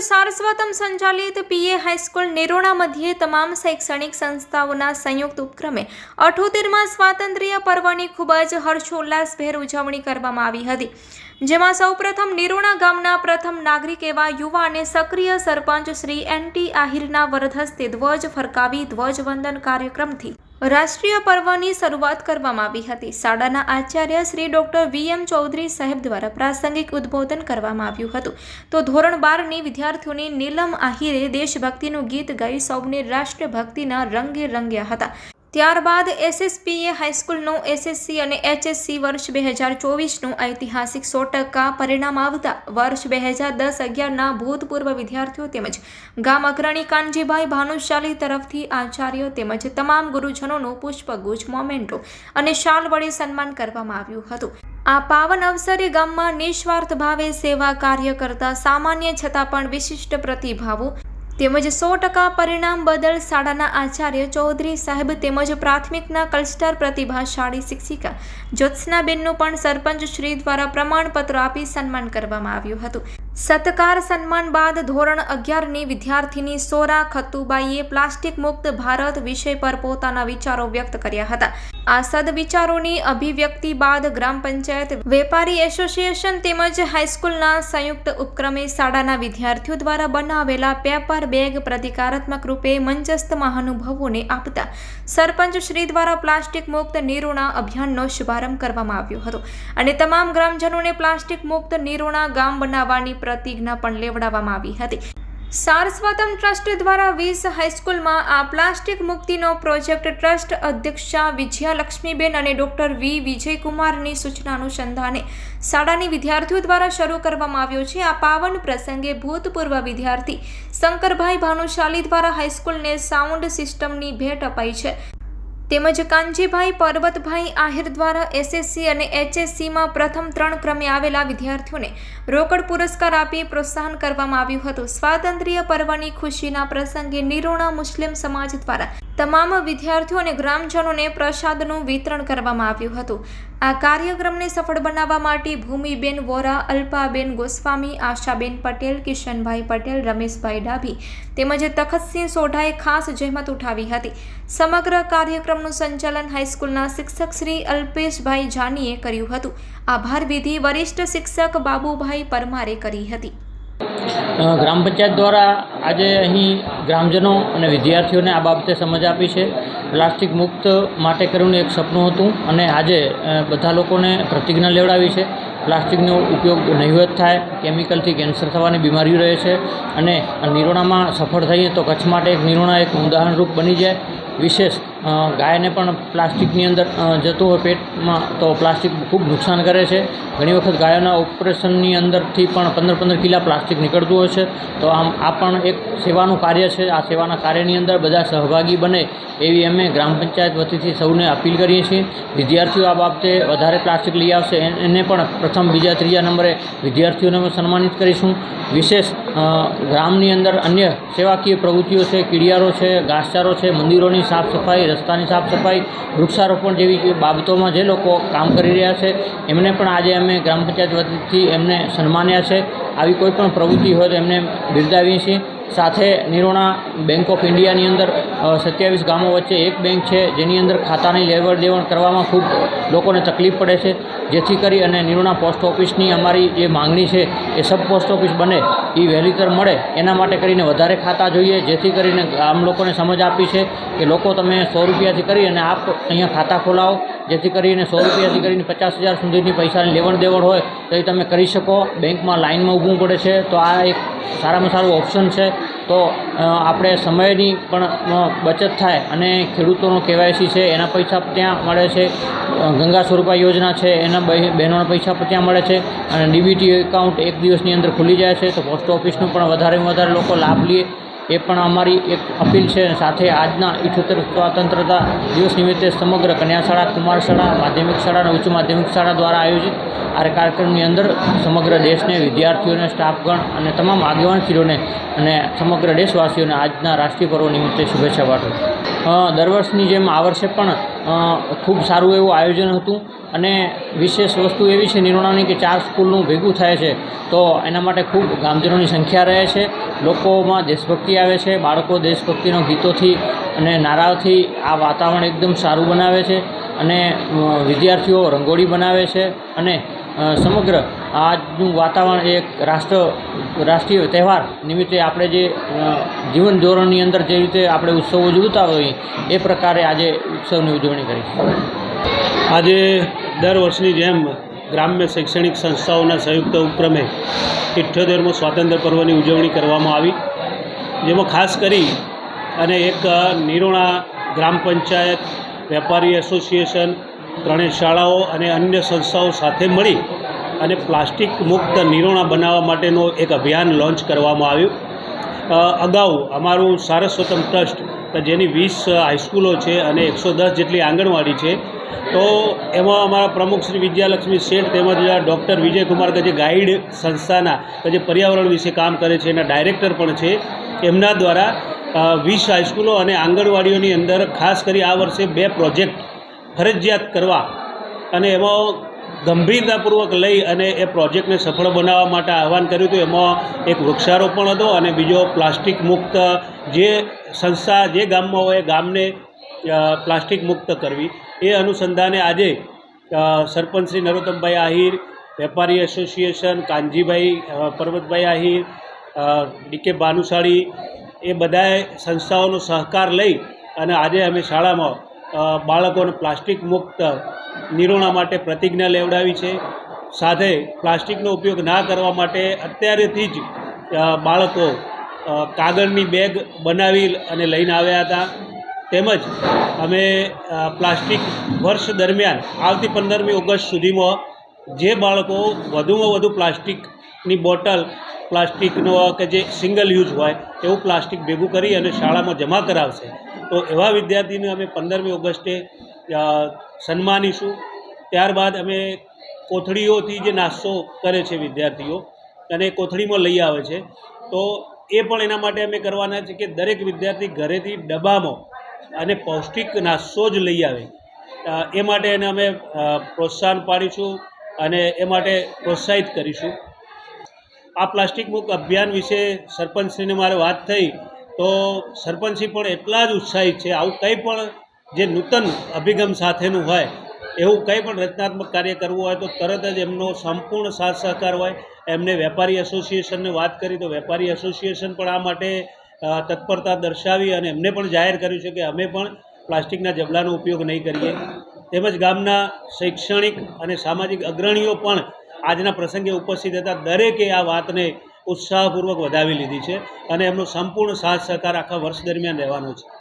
સારસ્વતમ સંચાલિત પીએ હાઈસ્કૂલ નિરોણા મધ્યે તમામ શૈક્ષણિક સંસ્થાઓના સંયુક્ત ઉપક્રમે અઠોતેરમાં સ્વાતંત્ર્ય પર્વની ખૂબ જ હર્ષોલ્લાસભેર ઉજવણી કરવામાં આવી હતી, જેમાં સૌપ્રથમ નિરોણા ગામના પ્રથમ નાગરિક એવા યુવા અને સક્રિય સરપંચ શ્રી એન ટી આહિરના વરદહસ્તે ધ્વજ ફરકાવી ધ્વજવંદન કાર્યક્રમથી રાષ્ટ્રીય પર્વની શરૂઆત કરવામાં આવી હતી. શાળાના Acharya Shri doctor V M Chaudhary સાહેબ દ્વારા પ્રાસંગિક ઉદ્બોધન કરવામાં આવ્યું હતું. તો ધોરણ બારની વિદ્યાર્થીઓની નીલમ આહિરે દેશભક્તિનું ગીત ગાઈ સૌને રાષ્ટ્રભક્તિના રંગે રંગ્યા હતા. ત્યારબાદ એસએસપીએ હાઈસ્કૂલનું એસએસસી અને એચએસસી વર્ષ બે હજાર ચોવીસનું ઐતિહાસિક સો ટકા પરિણામ આવતા વર્ષ બે હજાર દસ અગિયારના ભૂતપૂર્વ વિદ્યાર્થીઓ તેમજ ગામ અગ્રણી કાનજીભાઈ ભાનુશાલી તરફથી આચાર્યો તેમજ તમામ ગુરુજનોનું પુષ્પગુચ્છ, મોમેન્ટો અને શાલ વડે સન્માન કરવામાં આવ્યું હતું. આ પાવન અવસરે ગામમાં નિસ્વાર્થ ભાવે સેવા કાર્ય કરતા સામાન્ય છતાં પણ વિશિષ્ટ પ્રતિભાવો તેમજ સો ટકા પરિણામ બદલ શાળાના આચાર્ય ચૌધરી સાહેબ તેમજ પ્રાથમિકના ક્લસ્ટર પ્રતિભાશાળી શિક્ષિકા જ્યોત્સનાબેનનું પણ સરપંચ શ્રી દ્વારા પ્રમાણપત્ર આપી સન્માન કરવામાં આવ્યું હતું. સત્કાર સન્માન બાદ ધોરણ અગિયારની વિદ્યાર્થીની સોરા ખતુબાઈએ પ્લાસ્ટિક મુક્ત ભારત વિષય પર પોતાના વિચારો વ્યક્ત કર્યા હતા. આ સદવિચારોની અભિવ્યક્તિ બાદ ગ્રામ પંચાયત વેપારી એસોસિએશન તેમજ હાઈસ્કૂલના સંયુક્ત ઉપક્રમે શાળાના વિદ્યાર્થીઓ દ્વારા બનાવેલા પેપર બેગ પ્રતિકારાત્મક રૂપે મંચસ્થ મહાનુભાવોને આપતા સરપંચ શ્રી દ્વારા પ્લાસ્ટિક મુક્ત નિરોણા અભિયાનનો શુભારંભ કરવામાં આવ્યો હતો. અને તમામ ગ્રામજનોને પ્લાસ્ટિક મુક્ત નિરોણા ગામ બનાવવાની પ્રતિજ્ઞા પણ લેવડાવવામાં આવી હતી. સારસ્વતમ ટ્રસ્ટ દ્વારા વીસ હાઈસ્કૂલમાં આ પ્લાસ્ટિક મુક્તિનો પ્રોજેક્ટ ટ્રસ્ટ અધ્યક્ષા વિજયાલક્ષ્મીબેન અને ડોક્ટર વી વિજયકુમારની સૂચના અનુસંધાને શાળાની વિદ્યાર્થીઓ દ્વારા શરૂ કરવામાં આવ્યો છે. આ પાવન પ્રસંગે ભૂતપૂર્વ વિદ્યાર્થી શંકરભાઈ ભાનુશાલી દ્વારા હાઈસ્કૂલને સાઉન્ડ સિસ્ટમની ભેટ અપાઈ છે. તેમજ કાનજીભાઈ પર્વતભાઈ આહિર દ્વારા એસએસસી અને એચએસસીમાં પ્રથમ ત્રણ ક્રમે આવેલા વિદ્યાર્થીઓને રોકડ પુરસ્કાર આપી પ્રોત્સાહન કરવામાં આવ્યું હતું. સ્વાતંત્ર્ય પર્વની ખુશીના પ્રસંગે નિરોણા મુસ્લિમ સમાજ દ્વારા તમામ વિદ્યાર્થીઓ અને ગ્રામજનોને પ્રસાદનું વિતરણ કરવામાં આવ્યું હતું. આ કાર્યક્રમને સફળ બનાવવા માટે ભૂમિબેન વોરા, અલ્પાબેન ગોસ્વામી, આશાબેન પટેલ, કિશનભાઈ પટેલ, રમેશભાઈ ડાભી તેમજ તખતસિંહ સોઢાએ ખાસ જહેમત ઉઠાવી હતી. સમગ્ર કાર્યક્રમનું સંચાલન હાઈસ્કૂલના શિક્ષક શ્રી અલ્પેશભાઈ જાનીએ કર્યું હતું. આભાર વિધિ વરિષ્ઠ શિક્ષક બાબુભાઈ પરમારે કરી હતી. ગ્રામ પંચાયત દ્વારા આજે અહીં ગ્રામજનો અને વિદ્યાર્થીઓને આ બાબતે સમજ આપી છે. પ્લાસ્ટિક મુક્ત માટે કર્યું એક સપનું હતું અને આજે બધા લોકોને પ્રતિજ્ઞા લેવડાવી છે. પ્લાસ્ટિકનો ઉપયોગ નહિવત થાય, કેમિકલથી કેન્સર થવાની બીમારીઓ રહે છે અને નિરોણામાં સફળ થઈએ તો કચ્છ માટે એક નિરોણા એક ઉદાહરણરૂપ બની જાય. વિશેષ ગાયને પણ પ્લાસ્ટિકની અંદર જતું હોય પેટમાં, તો પ્લાસ્ટિક ખૂબ નુકસાન કરે છે. ઘણી વખત ગાયોના ઓપરેશનની અંદરથી પણ પંદર પંદર કિલા પ્લાસ્ટિક નીકળતું હોય છે. તો આમ, આ પણ એક સેવાનું કાર્ય છે. આ સેવાના કાર્યની અંદર બધા સહભાગી બને એવી અમે ગ્રામ પંચાયત વતીથી સૌને અપીલ કરીએ છીએ. વિદ્યાર્થીઓ આ બાબતે વધારે પ્લાસ્ટિક લઈ આવશે. એને પણ પ્રથમ, બીજા, ત્રીજા નંબરે વિદ્યાર્થીઓને અમે સન્માનિત કરીશું. વિશેષ ગ્રામની અંદર અન્ય સેવાકીય પ્રવૃત્તિઓ છે. કીડિયારો છે, ઘાસચારો છે, મંદિરોની સાફ સફાઈ રસ્તાની સાફ સફાઈ વૃક્ષારોપણ જેવી બાબતોમાં જે લોકો કામ કરી રહ્યા છે, એમને પણ આજે અમે ગ્રામ પંચાયત વતીથી એમને સન્માન્યા છે. આવી કોઈ પણ પ્રવૃત્તિ હોય તો એમને બિરદાવીએ છીએ. સાથે નિરોણા બેંક ઓફ ઇન્ડિયાની અંદર સત્યાવીસ ગામો વચ્ચે એક બેંક છે, જેની અંદર ખાતાની લેવડ દેવડ કરવામાં ખૂબ લોકોને તકલીફ પડે છે. જેથી કરી અને નિરોણા પોસ્ટ ઓફિસની અમારી જે માંગણી છે, એ સબ પોસ્ટ ઓફિસ બને એ વહેલીતર મળે. એના માટે કરીને વધારે ખાતા જોઈએ. જેથી કરીને ગામ લોકોને સમજ આપી છે કે લોકો તમે સો રૂપિયાથી કરી અને આપ અહીંયા ખાતા ખોલાવો. જેથી કરીને સો રૂપિયાથી કરીને પચાસ હજાર સુધીની પૈસાની લેવડ દેવડ હોય તો એ તમે કરી શકો. બેંકમાં લાઇનમાં ઊભું પડે છે, તો આ એક સારામાં સારું ઓપ્શન છે. તો આપણે સમયની પણ બચત થાય અને ખેડૂતોનો કેવાયસી છે, એના પૈસા ત્યાં મળે છે. ગંગા સ્વરૂપા યોજના છે, એના બહે- બહેનોના પૈસા પણ ત્યાં મળે છે. અને ડીબીટી એકાઉન્ટ એક દિવસની અંદર ખુલી જાય છે, તો પોસ્ટ ઓફિસનું પણ વધારેમાં વધારે લોકો લાભ લે. એ પણ અમારી એક અપીલ છે. સાથે આજના ઇઠોતેર સ્વતંત્રતા દિવસ નિમિત્તે સમગ્ર કન્યા શાળા કુમાર શાળા માધ્યમિક શાળા અને ઉચ્ચ માધ્યમિક શાળા દ્વારા આયોજિત આ કાર્યક્રમની અંદર સમગ્ર દેશને, વિદ્યાર્થીઓને, સ્ટાફગણ અને તમામ આગેવાનશ્રીઓને અને સમગ્ર દેશવાસીઓને આજના રાષ્ટ્રીય પર્વ નિમિત્તે શુભેચ્છા પાઠવું દર વર્ષની જેમ આ વર્ષે પણ ખૂબ સારું એવું આયોજન હતું અને વિશેષ વસ્તુ એવી છે નિર્ણાની કે ચાર સ્કૂલનું ભેગું થાય છે. તો એના માટે ખૂબ ગામજનોની સંખ્યા રહે છે. લોકોમાં દેશભક્તિ આવે છે, બાળકો દેશભક્તિના ગીતોથી અને નારાઓથી આ વાતાવરણ એકદમ સારું બનાવે છે અને વિદ્યાર્થીઓ રંગોળી બનાવે છે અને સમગ્ર આજનું વાતાવરણ એક રાષ્ટ્ર, રાષ્ટ્રીય તહેવાર નિમિત્તે આપણે જે જીવન ધોરણની અંદર જે રીતે આપણે ઉત્સવો ઉજવતા હોઈએ, એ પ્રકારે આજે ઉત્સવની ઉજવણી કરી. આજે દર વર્ષની જેમ ગ્રામ્ય શૈક્ષણિક સંસ્થાઓના સંયુક્ત ઉપક્રમે ઇઠ્યોતેરમો સ્વાતંત્ર્ય પર્વની ઉજવણી કરવામાં આવી. જેમાં ખાસ કરી અને એક નિરોણા ગ્રામ પંચાયત વેપારી એસોસિએશન ત્રણેય શાળાઓ અને અન્ય સંસ્થાઓ સાથે મળી અને પ્લાસ્ટિક મુક્ત નિરોણા બનાવવા માટેનો એક અભિયાન લોન્ચ કરવામાં આવ્યું. અગાઉ અમારું સારસ્વતમ ટ્રસ્ટ, કે જેની વીસ હાઈસ્કૂલો છે અને એકસો દસ જેટલી આંગણવાડી છે, તો એમાં અમારા પ્રમુખ શ્રી વિદ્યાલક્ષ્મી શેઠ તેમજ ડૉક્ટર વિજયકુમાર, કે જે ગાઈડ સંસ્થાના, કે જે પર્યાવરણ વિશે કામ કરે છે, એના ડાયરેક્ટર પણ છે, એમના દ્વારા વીસ હાઈસ્કૂલો અને આંગણવાડીઓની અંદર ખાસ કરી આ વર્ષે બે પ્રોજેક્ટ ફરજિયાત કરવા અને એમાં ગંભીરતાપૂર્વક લઈ અને એ પ્રોજેક્ટને સફળ બનાવવા માટે આહવાન કર્યું હતું. એમાં એક વૃક્ષારોપણ હતો અને બીજો પ્લાસ્ટિક મુક્ત જે સંસ્થા, જે ગામમાં હોય એ ગામને પ્લાસ્ટિક મુક્ત કરવી. એ અનુસંધાને આજે સરપંચ શ્રી નરોત્તમભાઈ આહિર, વેપારી એસોસિએશન, કાનજીભાઈ પર્વતભાઈ આહિર ડીકે ભાનુશાળી, એ બધાએ સંસ્થાઓનો સહકાર લઈ અને આજે અમે શાળામાં બાળકોને પ્લાસ્ટિક મુક્ત નિરોણા માટે પ્રતિજ્ઞા લેવડાવી છે. સાથે પ્લાસ્ટિકનો ઉપયોગ ના કરવા માટે અત્યારેથી જ બાળકો કાગળની બેગ બનાવી અને લઈને આવ્યા હતા. તેમજ અમે પ્લાસ્ટિક વર્ષ દરમિયાન, આવતી પંદરમી ઓગસ્ટ સુધીમાં જે બાળકો વધુમાં વધુ પ્લાસ્ટિકની બોટલ, પ્લાસ્ટિકનો કે જે સિંગલ યુઝ હોય, એવું પ્લાસ્ટિક ભેગું કરી અને શાળામાં જમા કરાવશે. તો એવા વિદ્યાર્થીને અમે પંદરમી ઓગસ્ટે સન્માનીશું. ત્યારબાદ અમે કોથળીઓથી જે નાસ્તો કરે છે વિદ્યાર્થીઓ અને કોથળીમાં લઈ આવે છે. તો એ પણ એના માટે અમે કરવાના છે કે દરેક વિદ્યાર્થી ઘરેથી ડબ્બામાં અને પૌષ્ટિક નાસ્તો જ લઈ આવે. એ માટે એને અમે પ્રોત્સાહન પાડીશું અને એ માટે પ્રોત્સાહિત કરીશું. આ પ્લાસ્ટિક મુક્ત અભિયાન વિશે સરપંચશ્રીને મારે વાત થઈ. તો સરપંચી પણ એટલા જ ઉત્સાહિત છે. આવું કંઈ પણ જે નૂતન અભિગમ સાથેનું હોય, એવું કંઈ પણ રચનાત્મક કાર્ય કરવું હોય તો તરત જ એમનો સંપૂર્ણ સાથ સહકાર હોય. એમને વેપારી એસોસિએશનને વાત કરી તો વેપારી એસોસિએશન પણ આ માટે તત્પરતા દર્શાવી અને એમને પણ જાહેર કર્યું છે કે અમે પણ પ્લાસ્ટિકના જબલાનો ઉપયોગ નહીં કરીએ. તેમજ ગામના શૈક્ષણિક અને સામાજિક અગ્રણીઓ પણ આજના પ્રસંગે ઉપસ્થિત હતા. દરેકે આ વાતને ઉત્સાહપૂર્વક વધાવી લીધી છે અને એમનો સંપૂર્ણ સાથ સહકાર આખા વર્ષ દરમિયાન રહેવાનો છે.